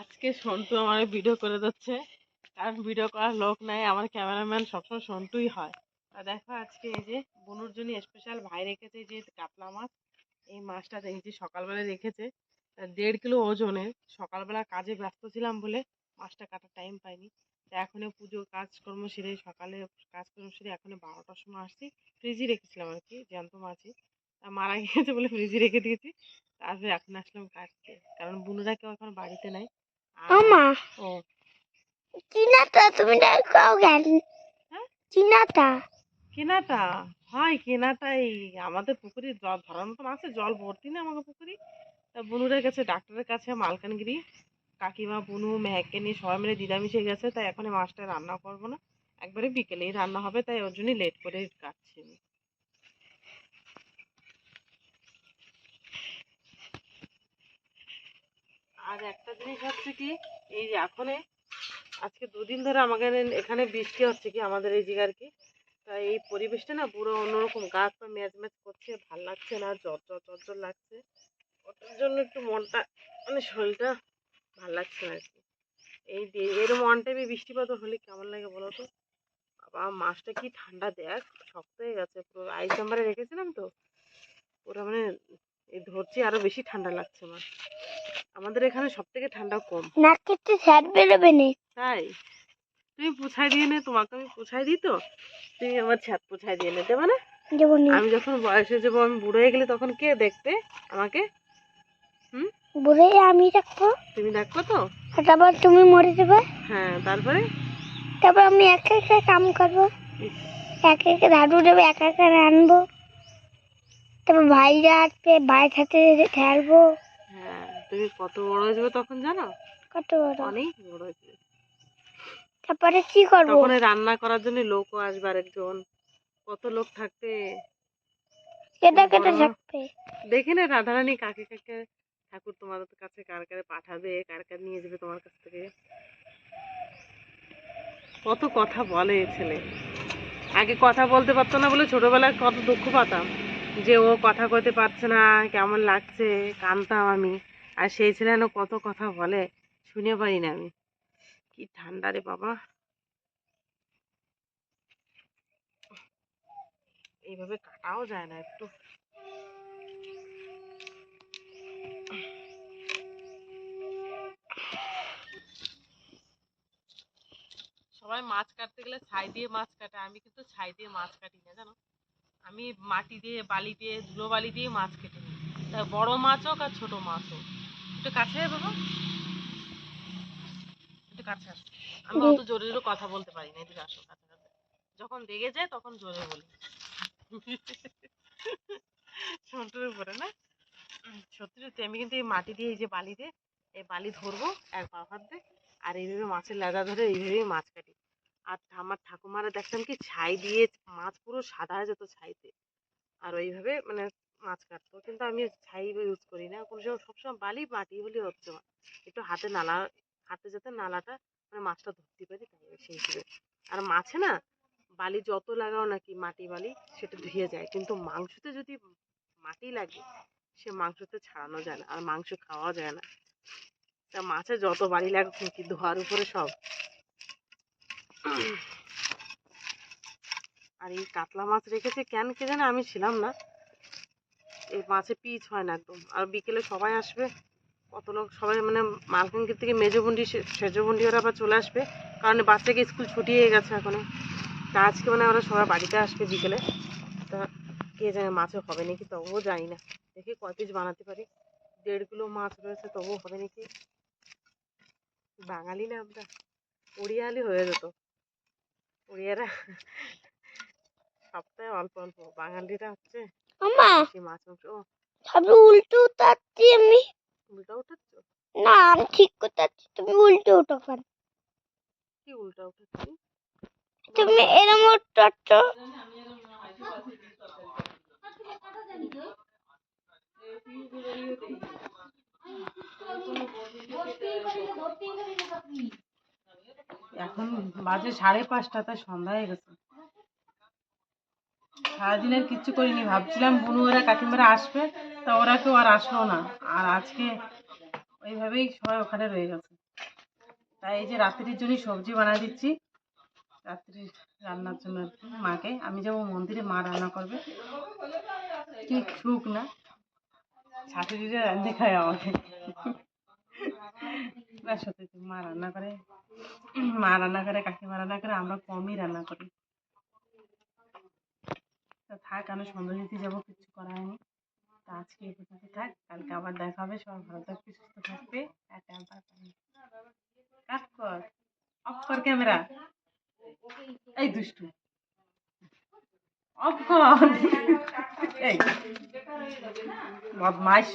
আজকে সন্টু আমার ভিডিও করে দিচ্ছে কারণ ভিডিও করার লোক নাই, আমার ক্যামেরাম্যান সবসময় সন্টুই হয়। আর দেখো আজকে এই যে বনুর জন্য স্পেশাল ভাই রেখেছে যে কাতলা মাছ। এই মাছটা দেখছি সকালবেলা রেখেছে। দেড় কিলো ওজনের সকালবেলা কাজে ব্যস্ত ছিলাম বলে মাছটা কাটার টাইম পাইনি। তা এখনও পুজো কাজকর্ম সেরে সকালে কাজকর্ম সেরে এখনও বারোটার সময় আসছি। ফ্রিজে রেখেছিলাম আর কি, জ্যান্ত মাছই। তা মারা গিয়েছে বলে ফ্রিজে রেখে দিয়েছি। তারপরে এখন আসলাম কাটতে। কারণ বুনুরা কেউ এখন বাড়িতে নাই। আমা ও। তুমি কেন? হ্যাঁ? চিনাটা কেনাটা হয় কেনাটাই আমাদের পুকুরে জল ধরার মতন আছে জল ভর্তি না আমাকে পুকুরি। তা বুনুরের কাছে ডাক্তারের কাছে মালকানগিরি। কাকিমা বুনু মেহেককে নিয়ে সবাই মিলে দিদা মিশে গেছে তাই এখন মাছটা রান্না করব না। একবারে বিকেলেই রান্না হবে তাই ওর জন্যই লেট করে কাটছি আর একটা জিনিস হচ্ছে কি, এই যে এখন, আজকে দুদিন ধরে আমাকে এখানে বৃষ্টি হচ্ছে কি আমাদের এই জায়গার কি। তা এই পরিবেশটা না পুরো অন্যরকম গাছ পা ম্যাচ ম্যাচ করছে, ভালো লাগছে না, জ্বর জ্বর জ্বর জ্বর লাগছে। ওটার জন্য একটু মনটা মানে শরীরটা ভালো লাগছে না আর কি। এই এরম অন টাইমে বৃষ্টিপাত হলে কেমন লাগে বলো তো? বাবা মাছটা কি ঠান্ডা দেখ, শক্ত হয়ে গেছে, পুরো আইস নাম্বারে রেখেছিলাম তো। ধরছি আরও বেশি ঠান্ডা লাগছে আমার। আমাদের এখানে সব থেকে ঠান্ডা কম। নাক কেটে স্যার বেরোবে না। তাই? তুমি পুছাই দিয়ে নে তোমাকে আমি পুছাই দিই তো? তুমি আমার ছাদ পুছাই দিয়ে নে মানে আমি যখন বয়সে যাব আমি বুড়ো হয়ে গেলে তখন কে দেখতে আমাকে? বলে আমি রাখব। তুমি দেখব তো? তারপর তুমি মরে যাবে। হ্যাঁ তারপরে? তারপর আমি একা একা কাম করব। একা একা ঝাড়ু দেবো একা একা রানবো তারপর ভাইরা আসবে ভাইয়ের সাথে খেলব। হ্যাঁ তুমি কত বড় হয়ে যাবে তখন জানো? কত বড়? অনেক বড় হয়ে যাবে। তারপরে কি করব? তখন রান্না করার জন্য লোকও আসবে আরেকজন। কত লোক থাকবে? কেটে কেটে থাকবে। দেখে না রাধারানী কাকে কাকে ঠাকুর তোমাদের কাছে কার কারে পাঠাবে কার কার নিয়ে যাবে তোমার কাছ থেকে। কত কথা বলে ছেলে। আগে কথা বলতে পারতো না বলে ছোটবেলায় কত দুঃখ পাতাম। যে ও কথা কইতে পারছে না, কেমন লাগছে, কানতাম আমি। আর সেই ছেলে কত কথা বলে, শুনে পারি না আমি। কি ঠান্ডা রে বাবা। এইভাবে কাটাও যায় না একটু। সবাই মাছ কাটতে গেলে ছাই দিয়ে মাছ কাটে, আমি কিন্তু ছাই দিয়ে মাছ কাটি না জানো? আমি মাটি দিয়ে বালি দিয়ে ধুলো বালি দিয়ে মাছ কেটে নিই। তা বড় মাছ হোক আর ছোট মাছ হোক। একটু কাছে বাবা। একটু কাছে আসো আমি অত জোরে জোরে কথা বলতে পারি না এদিকে আসো কাছে কাছে যখন রেগে যায় তখন জোরে বলি। সন্টুর উপরে না? সত্যি সত্যি আমি কিন্তু এই মাটি দিয়ে এই যে বালি দিয়ে এই বালি ধরবো এক পা হাত দিয়ে আর এইভাবে মাছের লেজা ধরে এইভাবেই মাছ কাটি। আর আমার ঠাকুমারা দেখতাম কি ছাই দিয়ে মাছ পুরো সাদা হয়ে যেত ছাইতে। আর ওইভাবে মানে মাছ কাটতো। কিন্তু আমি ছাই ইউজ করি না। কোনো সময় সবসময় বালি, মাটি হলে হচ্ছে। একটু হাতে নালা, হাতে যাতে নালাটা মানে মাছটা ধরতে পারি, তাই সেই হিসেবে আর মাছে না বালি যত লাগাও নাকি মাটি বালি, সেটা ধুয়ে যায়। কিন্তু মাংসতে যদি মাটি লাগে, সে মাংসতে ছাড়ানো যায় না। আর মাংস খাওয়া যায় না। তা মাছে যত বাড়ি লাগুক নাকি ধোয়ার উপরে সব। আর এই কাতলা মাছ রেখেছে কেন কে জানে, আমি ছিলাম না। এই মাছে পিচ হয় না একদম। আর বিকেলে সবাই আসবে। কত লোক, সবাই মানে মালকানগির থেকে মেজবন্ডি সেজবন্ডি ওরা আবার চলে আসবে। কারণ বাচ্চাকে স্কুল ছুটি হয়ে গেছে এখনও। তা আজকে মানে ওরা সবাই বাড়িতে আসবে বিকেলে। তা কে জানে মাছও হবে নাকি, তবুও জানি না। দেখি কয় পিস বানাতে পারি। দেড় কিলো মাছ রয়েছে, তবুও হবে নাকি? বাঙালি না আমরা। উড়িয়ালি হয়ে যেত। উড়িয়ারা সপ্তাহে অল্প অল্প বাঙালিরা হচ্ছে আমা মাছ মাংস ও। সবই উল্টো উঠাচ্ছি আমি। উল্টো উঠাচ্ছ? না আমি ঠিক করতে তুমি উল্টো উঠো কেন কি উল্টো উঠাচ্ছি? তুমি এরম উঠাচ্ছ এখন বাজে সাড়ে পাঁচটা তাই সন্ধ্যা হয়ে গেছে। সারাদিনের কিচ্ছু করিনি, ভাবছিলাম বুনু ওরা কাকিমারা আসবে, তা ওরা কেউ আর আসলো না। আর আজকে ওইভাবেই সবাই ওখানে রয়ে গেছে। তাই এই যে রাত্রির জন্যই সবজি বানাই দিচ্ছি। রাত্রি রান্নার জন্য মাকে, আমি যাব মন্দিরে, মা রান্না করবে। কি সুখ না? শাশুড়িরা রান্না খায় আমাকে। না সত্যি মা রান্না করে মা রান্না করে, কাকিমা রান্না করে, আমরা কমই রান্না করি। থাক, আমি সন্ধ্যা দিতে যাব, কিছু করা হয়নি তো আজকে পর্যন্ত থাক, কালকে আবার দেখা হবে, সবাই ভালো থাকবে, সুস্থ থাকবে। কর। অফ কর ক্যামেরা। এই দুষ্টু। অফ কর। এই। বদমাইশ।